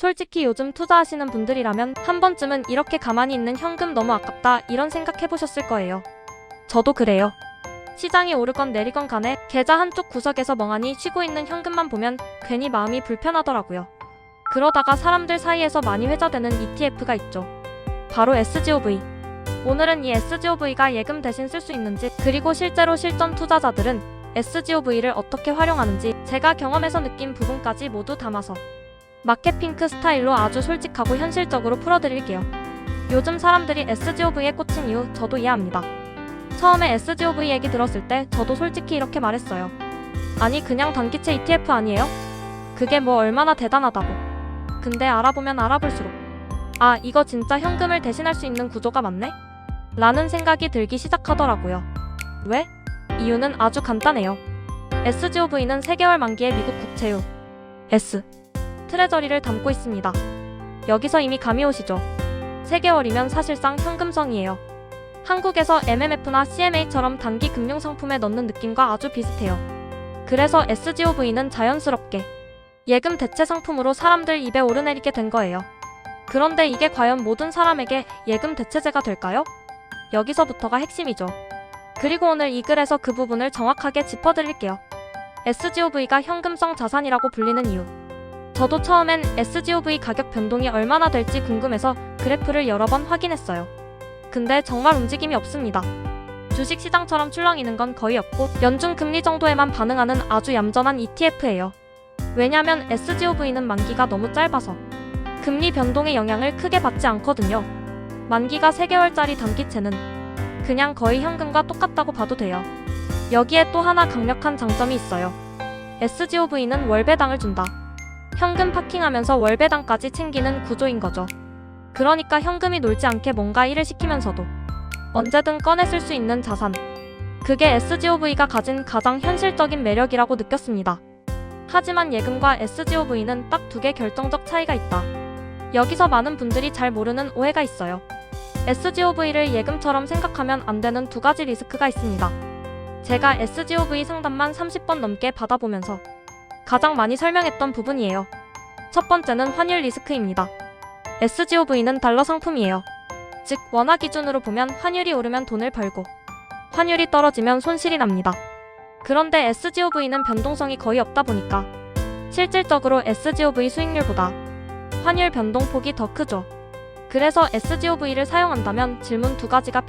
솔직히 요즘 투자하시는 분들이라면 한 번쯤은 이렇게 가만히 있는 현금 너무 아깝다 이런 생각 해보셨을 거예요. 저도 그래요. 시장이 오르건 내리건 간에 계좌 한쪽 구석에서 멍하니 쉬고 있는 현금만 보면 괜히 마음이 불편하더라고요. 그러다가 사람들 사이에서 많이 회자되는 ETF가 있죠. 바로 SGOV. 오늘은 이 SGOV가 예금 대신 쓸 수 있는지 그리고 실제로 실전 투자자들은 SGOV를 어떻게 활용하는지 제가 경험해서 느낀 부분까지 모두 담아서 마켓핑크 스타일로 아주 솔직하고 현실적으로 풀어드릴게요. 요즘 사람들이 SGOV에 꽂힌 이유 저도 이해합니다. 처음에 SGOV 얘기 들었을 때 저도 솔직히 이렇게 말했어요. 아니 그냥 단기채 ETF 아니에요? 그게 뭐 얼마나 대단하다고. 근데 알아보면 알아볼수록 아 이거 진짜 현금을 대신할 수 있는 구조가 맞네? 라는 생각이 들기 시작하더라고요. 왜? 이유는 아주 간단해요. SGOV는 3개월 만기의 미국 국채유 S 트레저리를 담고 있습니다. 여기서 이미 감이 오시죠? 3개월이면 사실상 현금성이에요. 한국에서 MMF나 CMA처럼 단기 금융 상품에 넣는 느낌과 아주 비슷해요. 그래서 SGOV는 자연스럽게 예금 대체 상품으로 사람들 입에 오르내리게 된 거예요. 그런데 이게 과연 모든 사람에게 예금 대체제가 될까요? 여기서부터가 핵심이죠. 그리고 오늘 이 글에서 그 부분을 정확하게 짚어드릴게요. SGOV가 현금성 자산이라고 불리는 이유. 저도 처음엔 SGOV 가격 변동이 얼마나 될지 궁금해서 그래프를 여러 번 확인했어요. 근데 정말 움직임이 없습니다. 주식 시장처럼 출렁이는 건 거의 없고 연중 금리 정도에만 반응하는 아주 얌전한 ETF예요. 왜냐면 SGOV는 만기가 너무 짧아서 금리 변동의 영향을 크게 받지 않거든요. 만기가 3개월짜리 단기채는 그냥 거의 현금과 똑같다고 봐도 돼요. 여기에 또 하나 강력한 장점이 있어요. SGOV는 월배당을 준다. 현금 파킹하면서 월배당까지 챙기는 구조인 거죠. 그러니까 현금이 놀지 않게 뭔가 일을 시키면서도 언제든 꺼내 쓸 수 있는 자산. 그게 SGOV가 가진 가장 현실적인 매력이라고 느꼈습니다. 하지만 예금과 SGOV는 딱 두 개 결정적 차이가 있다. 여기서 많은 분들이 잘 모르는 오해가 있어요. SGOV를 예금처럼 생각하면 안 되는 두 가지 리스크가 있습니다. 제가 SGOV 상담만 30번 넘게 받아보면서 가장 많이 설명했던 부분이에요. 첫 번째는 환율 리스크입니다. SGOV는 달러 상품이에요. 즉, 원화 기준으로 보면 환율이 오르면 돈을 벌고, 환율이 떨어지면 손실이 납니다. 그런데 SGOV는 변동성이 거의 없다 보니까, 실질적으로 SGOV 수익률보다 환율 변동폭이 더 크죠. 그래서 SGOV를 사용한다면 질문 두 가지가